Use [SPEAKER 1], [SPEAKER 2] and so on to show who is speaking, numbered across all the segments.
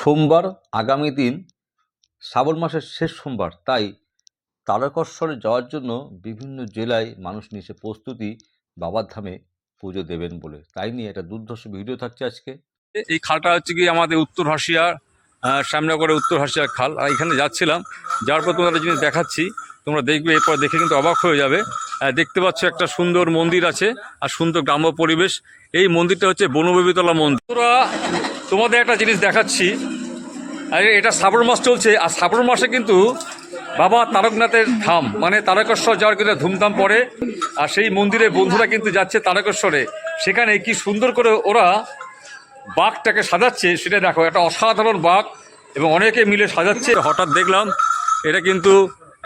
[SPEAKER 1] সোমবার আগামী দিন শ্রাবণ মাসের শেষ সোমবার, তাই তারকেশ্বরে যাওয়ার জন্য বিভিন্ন জেলায় মানুষ নিয়েছে প্রস্তুতি বাবার ধামে পুজো দেবেন বলে। তাই নিয়ে একটা দুর্ধর্ষ ভিডিও থাকছে আজকে।
[SPEAKER 2] এই খালটা হচ্ছে কি আমাদের উত্তর হাসিয়ার শ্যামনগরের উত্তর হাসিয়ার খাল। আর এখানে যাচ্ছিলাম যার পর তোমাদের জিনিস দেখাচ্ছি, তোমরা দেখবে, এরপর দেখে কিন্তু অবাক হয়ে যাবে। দেখতে পাচ্ছ একটা সুন্দর মন্দির আছে আর সুন্দর গ্রাম্য পরিবেশ। এই মন্দিরটা হচ্ছে বনবেবিতলা মন্দির। তোরা তোমাদের একটা জিনিস দেখাচ্ছি। আরে, এটা শ্রাবণ মাস চলছে, আর শ্রাবণ মাসে কিন্তু বাবা তারকনাথের ধাম মানে তারকেশ্বর যাওয়ার কিন্তু ধুমধাম পড়ে। আর সেই মন্দিরে বন্ধুরা কিন্তু যাচ্ছে তারকেশ্বরে। সেখানে কি সুন্দর করে ওরা বাঘটাকে সাজাচ্ছে, সেটা দেখো, একটা অসাধারণ বাঘ, এবং অনেকে মিলে সাজাচ্ছে। হঠাৎ দেখলাম, এটা কিন্তু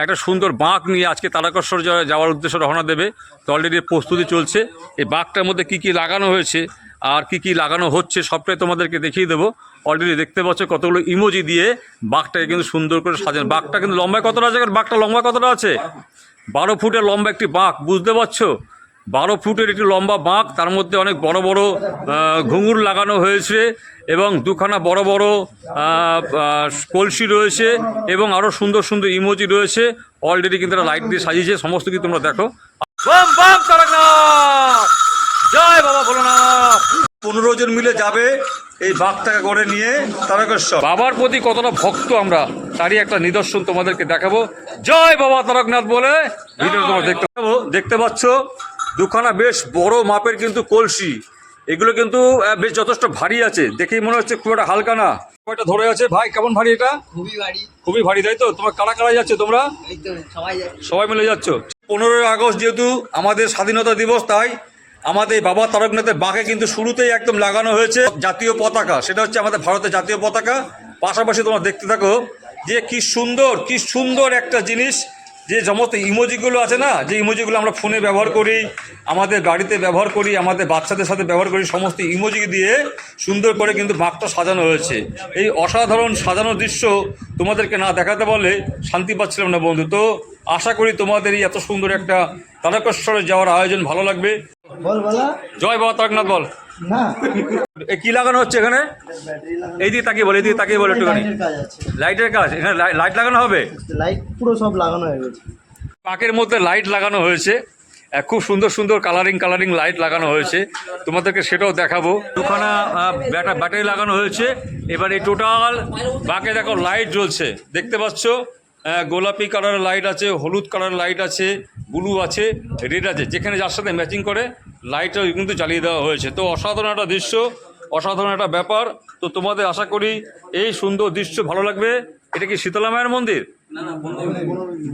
[SPEAKER 2] একটা সুন্দর বাঁক নিয়ে আজকে তারকেশ্বর যাওয়ার উদ্দেশ্যে রওনা দেবে। তো অলরেডি প্রস্তুতি চলছে। এই বাঘটার মধ্যে কি কি লাগানো হয়েছে আর কি কি লাগানো হচ্ছে সবটাই তোমাদেরকে দেখিয়ে দেবো। অলরেডি দেখতে পাচ্ছ কতগুলো ইমোজি দিয়ে বাঘটাকে কিন্তু সুন্দর করে সাজানো। বাঘটা কিন্তু লম্বায় কতটা আছে? বাঘটা লম্বা কতটা আছে? বারো ফুটের লম্বা একটি বাঘ বুঝতে পারছ? বারো ফুটের একটি লম্বা বাঁক, তার মধ্যে অনেক বড় বড় ঘুঙুর লাগানো হয়েছে এবং দুখানা বড় বড় কলসি রয়েছে এবং আরও সুন্দর সুন্দর ইমোজি রয়েছে। অলরেডি কিন্তু তারা লাইট দিয়ে সাজিয়েছে, সমস্ত কিছু তোমরা দেখো। জয় বাবা ভোলানাথ! পনেরো জন মিলে যাবে এই বাঘটাকে করে নিয়ে তারকেশ্বর। বাবার প্রতি কতটা ভক্ত আমরা, তারই একটা নিদর্শন তোমাদেরকে দেখাবো। জয় বাবা তারকনাথ বলে ভিডিও তোমরা দেখতে দেখতে পাচ্ছ দুখানা বেশ বড় মাপের কিন্তু কলসি। এগুলো কিন্তু বেশ যথেষ্ট ভারী আছে। দেখেই মনে হচ্ছে খুব একটা হালকা না। এটা ধরে আছে। ভাই কেমন ভারী এটা?
[SPEAKER 3] খুবই বাড়ি
[SPEAKER 2] খুবই ভারী তাই তো? তোমার কারা কারা যাচ্ছে তোমরা?
[SPEAKER 3] সবাই
[SPEAKER 2] মিলে যাচ্ছ? পনেরোই আগস্ট যেহেতু আমাদের স্বাধীনতা দিবস তাই আমাদের বাবা তারকনাথের বাঘে কিন্তু শুরুতেই একদম লাগানো হয়েছে জাতীয় পতাকা। সেটা হচ্ছে আমাদের ভারতের জাতীয় পতাকা। পাশাপাশি তোমরা দেখতে থাকো যে কি সুন্দর কি সুন্দর একটা জিনিস। যে সমস্ত ইমোজিগুলো আছে না যে ইমোজিগুলো আমরা ফোনে ব্যবহার করি আমাদের গাড়িতে ব্যবহার করি আমাদের বাচ্চাদের সাথে ব্যবহার করি সমস্ত ইমোজি দিয়ে সুন্দর করে কিন্তু বাঘটা সাজানো হয়েছে। এই অসাধারণ সাজানো দৃশ্য তোমাদেরকে না দেখাতে বলে শান্তি পাচ্ছিলাম না বন্ধু। তো আশা করি তোমাদের এই এত সুন্দর একটা তারকেশ্বরে যাওয়ার আয়োজন ভালো লাগবে। জয় বাবা তারকনাথ বল।
[SPEAKER 3] না।
[SPEAKER 2] এ কি লাগানো হচ্ছে এখানে? এই দিকে তাকিয়ে বল এই দিকে তাকিয়ে বল একটুখানি।
[SPEAKER 3] লাইটের কাজ
[SPEAKER 2] এখানে লাই- লাইট লাগানো হবে?
[SPEAKER 3] লাইট পুরো সব লাগানো হয়ে গেছে।
[SPEAKER 2] পাকের মধ্যে লাইট লাগানো হয়েছে। খুব সুন্দর সুন্দর কালারিং কালারিং লাইট লাগানো হয়েছে। তোমাদেরকে সেটাও দেখাবো। দুখানা ব্যাটা ব্যাটারি লাগানো হয়েছে। এবার এই টোটাল বাকে দেখো লাইট জ্বলছে। দেখতে পাচ্ছ? গোলাপি কালারের লাইট আছে হলুদ কালারের লাইট আছে ব্লু আছে রেড আছে। যেখানে যার সাথে ম্যাচিং করে লাইটও কিন্তু চালিয়ে দেওয়া হয়েছে। তো অসাধারণ একটা দৃশ্য অসাধারণ একটা ব্যাপার। তো তোমাদের আশা করি এই সুন্দর দৃশ্য ভালো লাগবে। এটা কি শীতলা মায়ের মন্দির?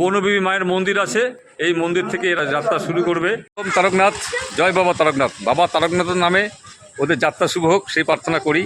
[SPEAKER 2] বনবিবি। মায়ের মন্দির আছে। এই মন্দির থেকে এরা যাত্রা শুরু করবে। তারকনাথ জয় বাবা তারকনাথ। বাবা তারকনাথের নামে ওদের যাত্রা শুভ হোক সেই প্রার্থনা করি।